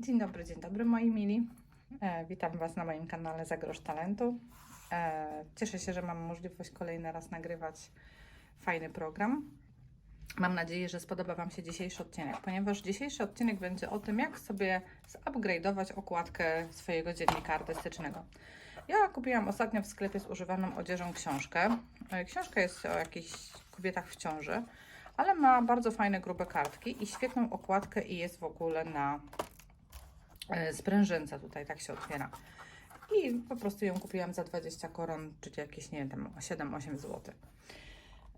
Dzień dobry, dzień dobry moi mili. E, witam Was na moim kanale Zagrosz Talentu. E, cieszę się, że mam możliwość kolejny raz nagrywać fajny program. Mam nadzieję, że spodoba Wam się dzisiejszy odcinek, ponieważ dzisiejszy odcinek będzie o tym, jak sobie zupgrade'ować okładkę swojego dziennika artystycznego. Ja kupiłam ostatnio w sklepie z używaną odzieżą książkę. E, Książka jest o jakichś kobietach w ciąży, ale ma bardzo fajne, grube kartki i świetną okładkę i jest w ogóle na sprężynce tutaj, tak się otwiera. I po prostu ją kupiłam za 20 koron, czyli jakieś, nie wiem, tam 7-8 zł.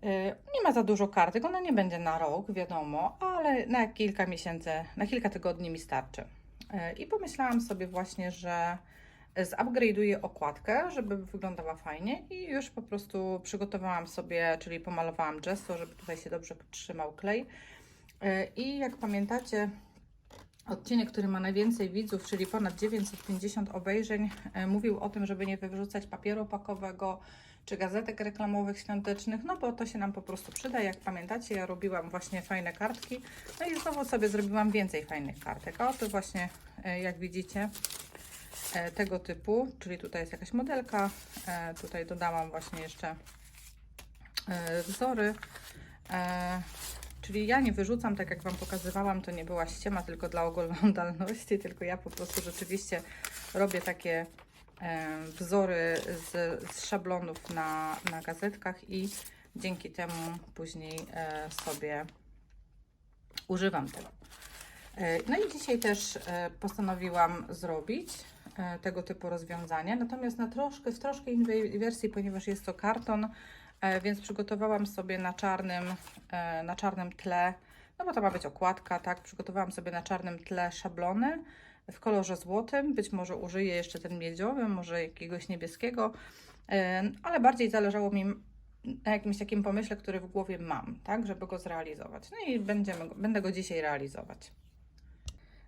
E, Nie ma za dużo kartek, ona nie będzie na rok, wiadomo, ale na kilka miesięcy, na kilka tygodni mi starczy. E, I pomyślałam sobie właśnie, że zupgrade'uję okładkę, żeby wyglądała fajnie i już po prostu przygotowałam sobie, czyli pomalowałam gesso, żeby tutaj się dobrze trzymał klej. E, I jak pamiętacie, odcinek, który ma najwięcej widzów, czyli ponad 950 obejrzeń, e, mówił o tym, żeby nie wywrzucać papieru opakowego czy gazetek reklamowych świątecznych, no bo to się nam po prostu przyda. Jak pamiętacie, ja robiłam właśnie fajne kartki, no i znowu sobie zrobiłam więcej fajnych kartek. A oto właśnie, e, jak widzicie, e, tego typu, czyli tutaj jest jakaś modelka, tutaj dodałam właśnie jeszcze wzory. Czyli ja nie wyrzucam, tak jak Wam pokazywałam, to nie była ściema tylko dla oglądalności, tylko ja po prostu rzeczywiście robię takie e, wzory z, z szablonów na, na gazetkach i dzięki temu później e, sobie używam tego. E, No i dzisiaj też e, postanowiłam zrobić e, tego typu rozwiązanie, natomiast na troszkę, w troszkę innej wersji, ponieważ jest to karton, więc przygotowałam sobie na czarnym, e, na czarnym tle, no bo to ma być okładka, tak, przygotowałam sobie na czarnym tle szablony w kolorze złotym, być może użyję jeszcze ten miedziowy, może jakiegoś niebieskiego, e, ale bardziej zależało mi na jakimś takim pomyśle, który w głowie mam, tak, żeby go zrealizować. No i będziemy, będę go dzisiaj realizować.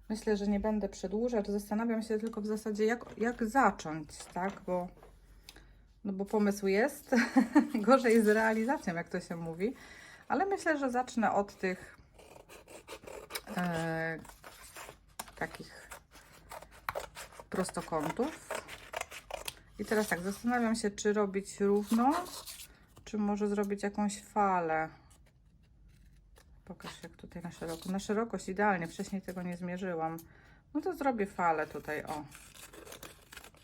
Myślę, że nie będę przedłużać. Zastanawiam się tylko w zasadzie, jak, jak zacząć, tak? Bo, no bo pomysł jest, gorzej z realizacją, jak to się mówi. Ale myślę, że zacznę od tych e, takich prostokątów. I teraz tak, zastanawiam się, czy robić równo, czy może zrobić jakąś falę. Pokaż jak tutaj na szeroko. Na szerokość idealnie, wcześniej tego nie zmierzyłam. No to zrobię falę tutaj, o.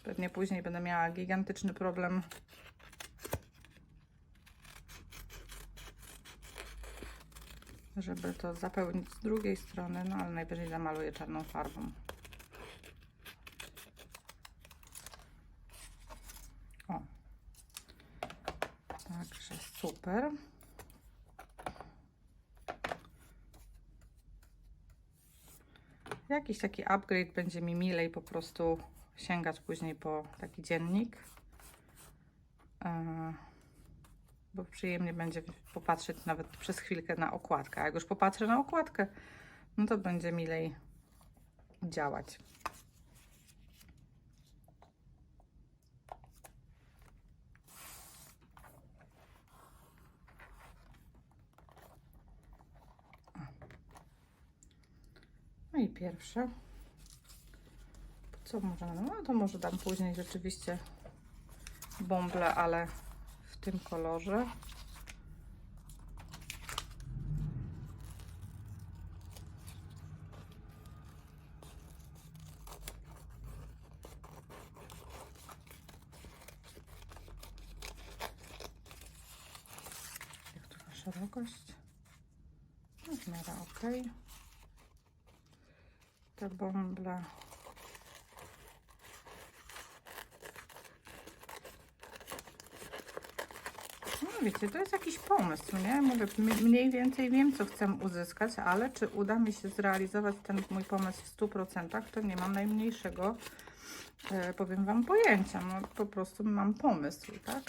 Pewnie później będę miała gigantyczny problem. Żeby to zapełnić z drugiej strony, no ale najwyżej zamaluję czarną farbą. O. Także super. Jakiś taki upgrade będzie mi milej po prostu sięgać później po taki dziennik. E, Bo przyjemnie będzie popatrzeć nawet przez chwilkę na okładkę. A jak już popatrzę na okładkę, no to będzie milej działać. No i pierwsze. Co może? No to może dam później rzeczywiście bąble, ale w tym kolorze. Szerokość? No, w miarę ok te bąble. Wiecie, to jest jakiś pomysł, nie? Mówię, mniej więcej wiem, co chcę uzyskać, ale czy uda mi się zrealizować ten mój pomysł w 100%, to nie mam najmniejszego, e, powiem Wam, pojęcia. No po prostu mam pomysł, tak?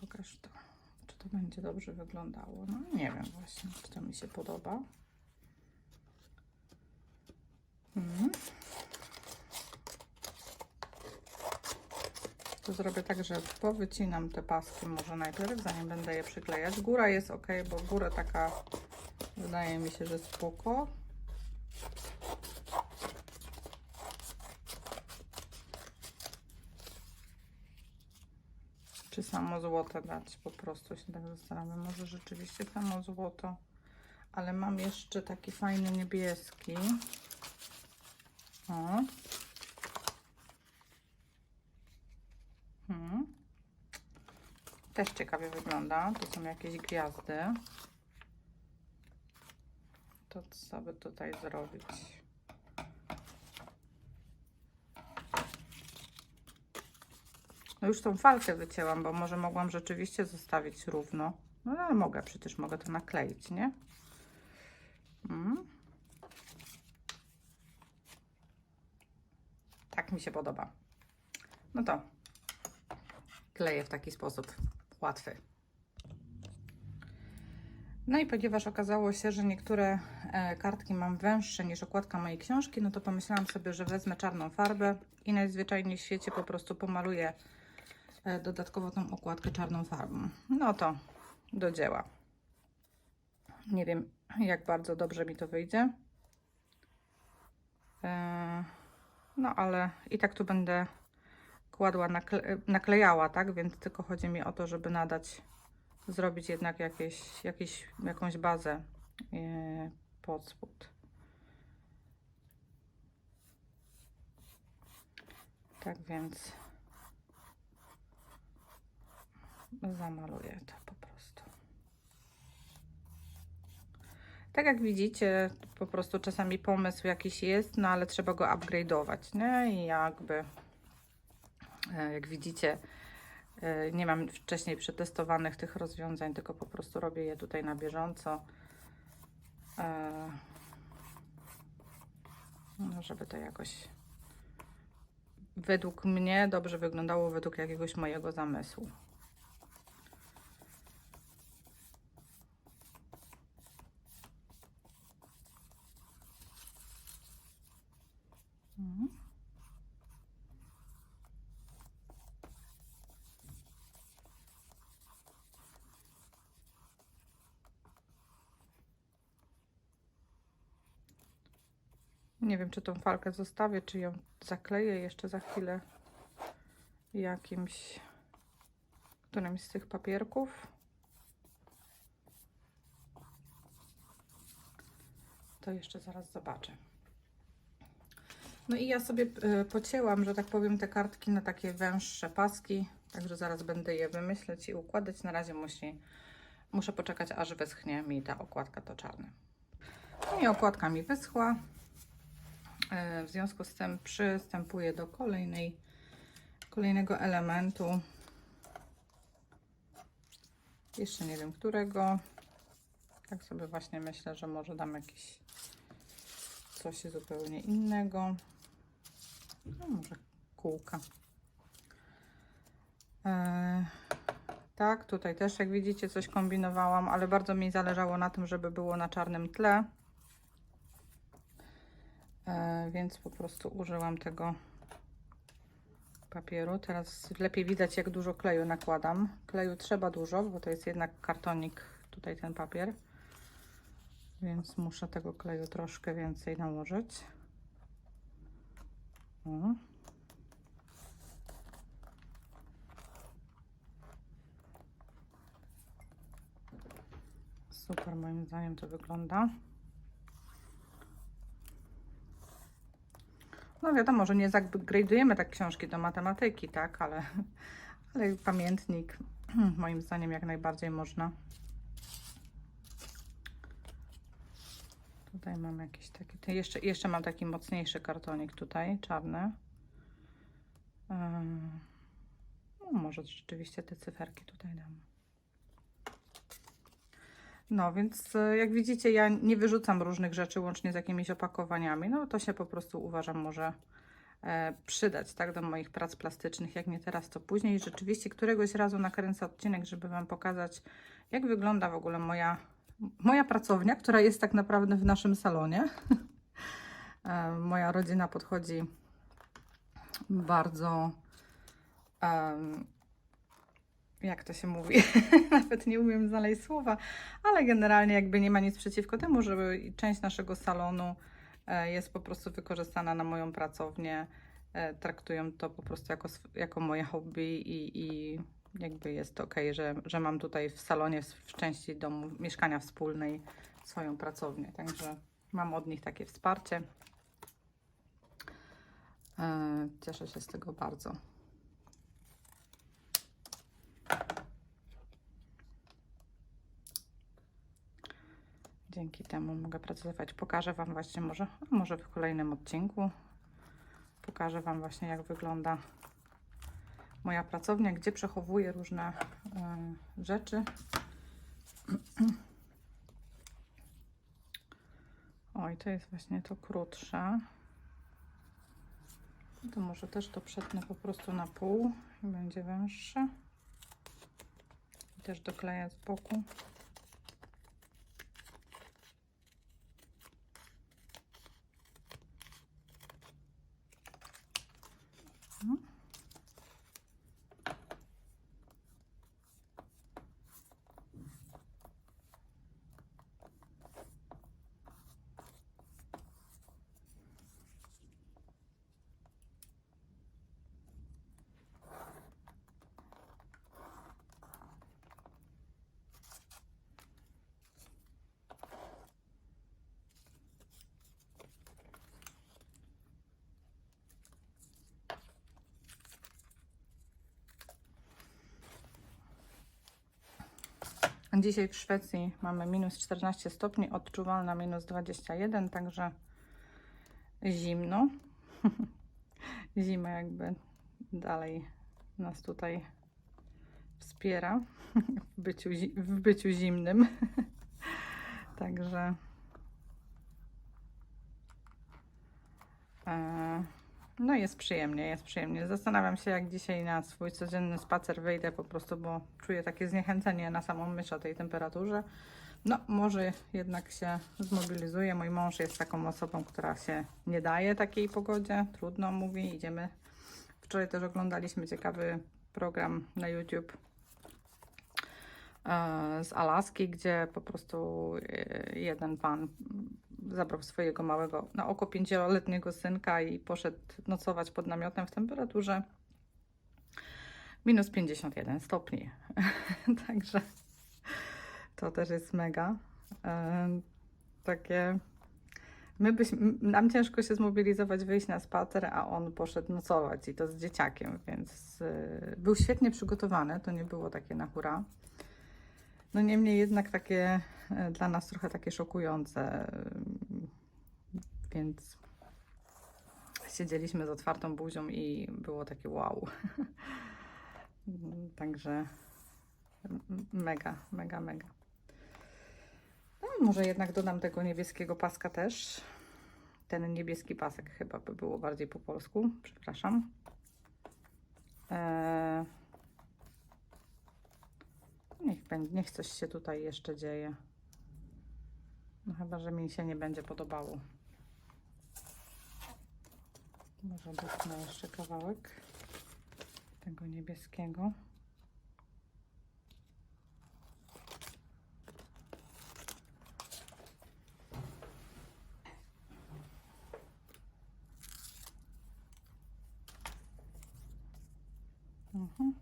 Pokaż to. Czy to będzie dobrze wyglądało? No nie wiem właśnie, czy to mi się podoba. Mhm. To zrobię tak, że powycinam te paski może najpierw, zanim będę je przyklejać. Góra jest ok, bo górę taka Wydaje mi się, że spoko. Czy samo złote dać? Po prostu się tak zastanawiam. Może rzeczywiście samo złoto. Ale mam jeszcze taki fajny niebieski. O. Też ciekawie wygląda. To są jakieś gwiazdy. To co by tutaj zrobić? No już tą falkę wycięłam, bo może mogłam rzeczywiście zostawić równo. No ale mogę, przecież mogę to nakleić, nie? Mm. Tak mi się podoba. No to kleję w taki sposób łatwy. No i ponieważ okazało się, że niektóre e, kartki mam węższe niż okładka mojej książki, no to pomyślałam sobie, że wezmę czarną farbę i najzwyczajniej w świecie po prostu pomaluję e, dodatkowo tą okładkę czarną farbą. No to do dzieła. Nie wiem, jak bardzo dobrze mi to wyjdzie. E, no ale i tak tu będę kładła, nakle naklejała, tak? Więc tylko chodzi mi o to, żeby nadać, zrobić jednak jakieś, jakieś, jakąś bazę yy, pod spód. Tak więc zamaluję to po prostu. Tak jak widzicie, po prostu czasami pomysł jakiś jest, no ale trzeba go upgrade'ować, nie? I jakby E, Jak widzicie, e, nie mam wcześniej przetestowanych tych rozwiązań, tylko po prostu robię je tutaj na bieżąco. E, No, żeby to jakoś według mnie dobrze wyglądało, według jakiegoś mojego zamysłu. Nie wiem, czy tą falkę zostawię, czy ją zakleję jeszcze za chwilę jakimś, którymś z tych papierków. To jeszcze zaraz zobaczę. No i ja sobie e, pocięłam, że tak powiem, te kartki na takie węższe paski, także zaraz będę je wymyśleć i układać. Na razie musi, muszę poczekać, aż wyschnie mi ta okładka to czarna. No i okładka mi wyschła. E, W związku z tym przystępuję do kolejnej, kolejnego elementu. Jeszcze nie wiem którego. Tak sobie właśnie myślę, że może dam jakiś coś zupełnie innego. No może kółka. E, tak, tutaj też jak widzicie coś kombinowałam, ale bardzo mi zależało na tym, żeby było na czarnym tle. E, więc po prostu użyłam tego papieru. Teraz lepiej widać, jak dużo kleju nakładam. Kleju trzeba dużo, bo to jest jednak kartonik, tutaj ten papier. Więc muszę tego kleju troszkę więcej nałożyć. O. Super, moim zdaniem to wygląda. No wiadomo, że nie zagradujemy tak książki do matematyki, tak, ale, ale pamiętnik moim zdaniem jak najbardziej można. Tutaj mam jakiś taki, to jeszcze, jeszcze mam taki mocniejszy kartonik tutaj, czarny. Ym, No, może rzeczywiście te cyferki tutaj dam. No, więc e, jak widzicie, ja nie wyrzucam różnych rzeczy łącznie z jakimiś opakowaniami. No, to się po prostu uważam może e, przydać, tak, do moich prac plastycznych. Jak nie teraz, to później. Rzeczywiście któregoś razu nakręcę odcinek, żeby Wam pokazać, jak wygląda w ogóle moja, moja pracownia, która jest tak naprawdę w naszym salonie. E, moja rodzina podchodzi bardzo em, jak to się mówi, nawet nie umiem znaleźć słowa, ale generalnie jakby nie ma nic przeciwko temu, żeby część naszego salonu e, jest po prostu wykorzystana na moją pracownię. E, Traktują to po prostu jako, jako moje hobby i, i jakby jest ok, że, że mam tutaj w salonie, w, w części domu, mieszkania wspólnej swoją pracownię. Także mam od nich takie wsparcie. E, Cieszę się z tego bardzo. Dzięki temu mogę pracować. Pokażę Wam właśnie może, może w kolejnym odcinku. Pokażę Wam właśnie jak wygląda moja pracownia, gdzie przechowuję różne e, rzeczy. Oj, to jest właśnie to krótsze. To może też to przetnę po prostu na pół i będzie węższe. I też dokleję z boku. Dzisiaj w Szwecji mamy minus 14 stopni, odczuwalna minus 21, także zimno. Zima jakby dalej nas tutaj wspiera w byciu, w byciu zimnym. Także e, no jest przyjemnie, jest przyjemnie. Zastanawiam się, jak dzisiaj na swój codzienny spacer wyjdę po prostu, bo czuję takie zniechęcenie na samą myśl o tej temperaturze. No, może jednak się zmobilizuję. Mój mąż jest taką osobą, która się nie daje takiej pogodzie. Trudno, mówi, idziemy. Wczoraj też oglądaliśmy ciekawy program na YouTube e, z Alaski, gdzie po prostu e, jeden pan zabrał swojego małego, na oko pięcioletniego synka i poszedł nocować pod namiotem w temperaturze minus 51 stopni. Także to też jest mega. E, takie. My byśmy, nam ciężko się zmobilizować, wyjść na spacer, a on poszedł nocować i to z dzieciakiem, więc y, był świetnie przygotowany. To nie było takie na hura. No niemniej jednak takie e, dla nas trochę takie szokujące, ym, więc siedzieliśmy z otwartą buzią i było takie wow. Także mega, mega, mega. No, może jednak dodam tego niebieskiego paska też. Ten niebieski pasek chyba by było bardziej po polsku. Przepraszam. Eee, niech, niech coś się tutaj jeszcze dzieje. No chyba, że mi się nie będzie podobało. Może dotknę jeszcze kawałek tego niebieskiego. Mhm.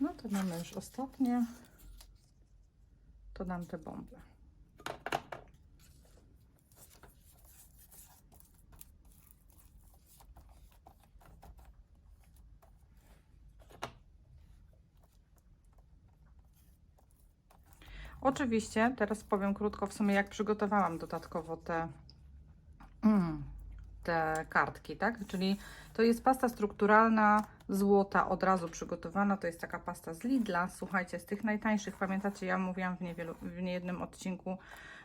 No to mamy już ostatnie. To dam te bomby. Oczywiście, teraz powiem krótko w sumie, jak przygotowałam dodatkowo te, te kartki, tak? Czyli to jest pasta strukturalna, złota, od razu przygotowana. To jest taka pasta z Lidla. Słuchajcie, z tych najtańszych, pamiętacie, ja mówiłam w, niewielu, w niejednym odcinku,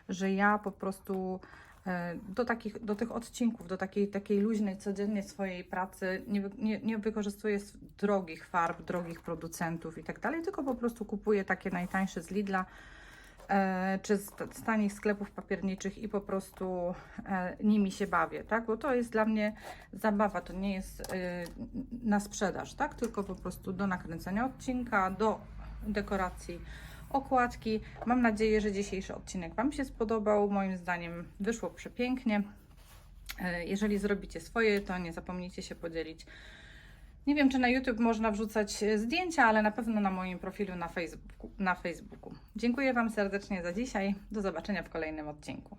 że ja po prostu e, do, takich, do tych odcinków, do takiej, takiej luźnej, codziennej swojej pracy nie, nie, nie wykorzystuję drogich farb, drogich producentów i tak dalej, tylko po prostu kupuję takie najtańsze z Lidla czy z, z sklepów papierniczych i po prostu e, nimi się bawię, tak? Bo to jest dla mnie zabawa, to nie jest e, na sprzedaż, tak? Tylko po prostu do nakręcenia odcinka, do dekoracji okładki. Mam nadzieję, że dzisiejszy odcinek Wam się spodobał. Moim zdaniem wyszło przepięknie. E, Jeżeli zrobicie swoje, to nie zapomnijcie się podzielić. Nie wiem, czy na YouTube można wrzucać e, zdjęcia, ale na pewno na moim profilu na Facebooku. Na Facebooku. Dziękuję Wam serdecznie za dzisiaj. Do zobaczenia w kolejnym odcinku.